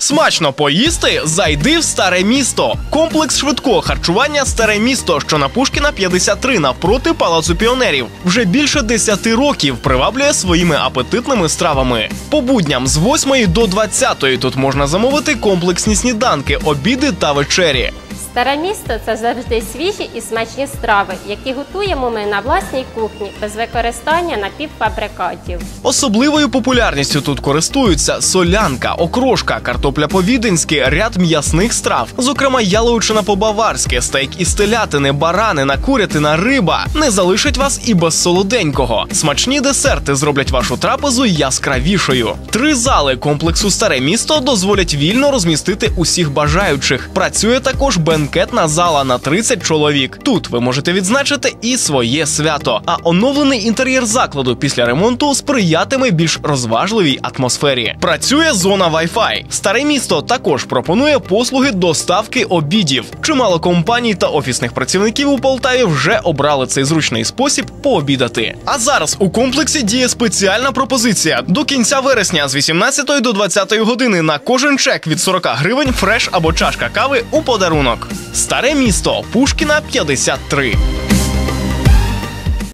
Смачно поїсти? Зайди в старе місто. Комплекс швидкого харчування Старе місто, що на Пушкіна 53 навпроти палацу піонерів. Вже більше 10 років приваблює своїми апетитними стравами. По будням з 8 до 20 тут можна замовити комплексні сніданки, обіди та вечері. Старе місто це завжди свіжі і смачні страви, які готуємо ми на власній кухні без використання напівфабрикатів. Особливою популярністю тут користуються солянка, окрошка, картопля по-віденськи, ряд м'ясних страв, зокрема яловичина по-баварськи, стейк із телятини, баранина, курятина, риба. Не залишать вас і без солоденького. Смачні десерти зроблять вашу трапезу яскравішою. Три зали комплексу Старе місто дозволять вільно розмістити усіх бажаючих. Працює також бенкетна зала на 30 чоловік. Тут ви можете відзначити і своє свято. А оновлений інтер'єр закладу після ремонту сприятиме більш розважливій атмосфері. Працює зона Wi-Fi. Старе місто також пропонує послуги доставки обідів. Чимало компаній та офісних працівників у Полтаві вже обрали цей зручний спосіб пообідати. А зараз у комплексі діє спеціальна пропозиція. До кінця вересня з 18 до 20 години на кожен чек від 40 гривень фреш або чашка кави у подарунок. Старе місто Пушкіна 53.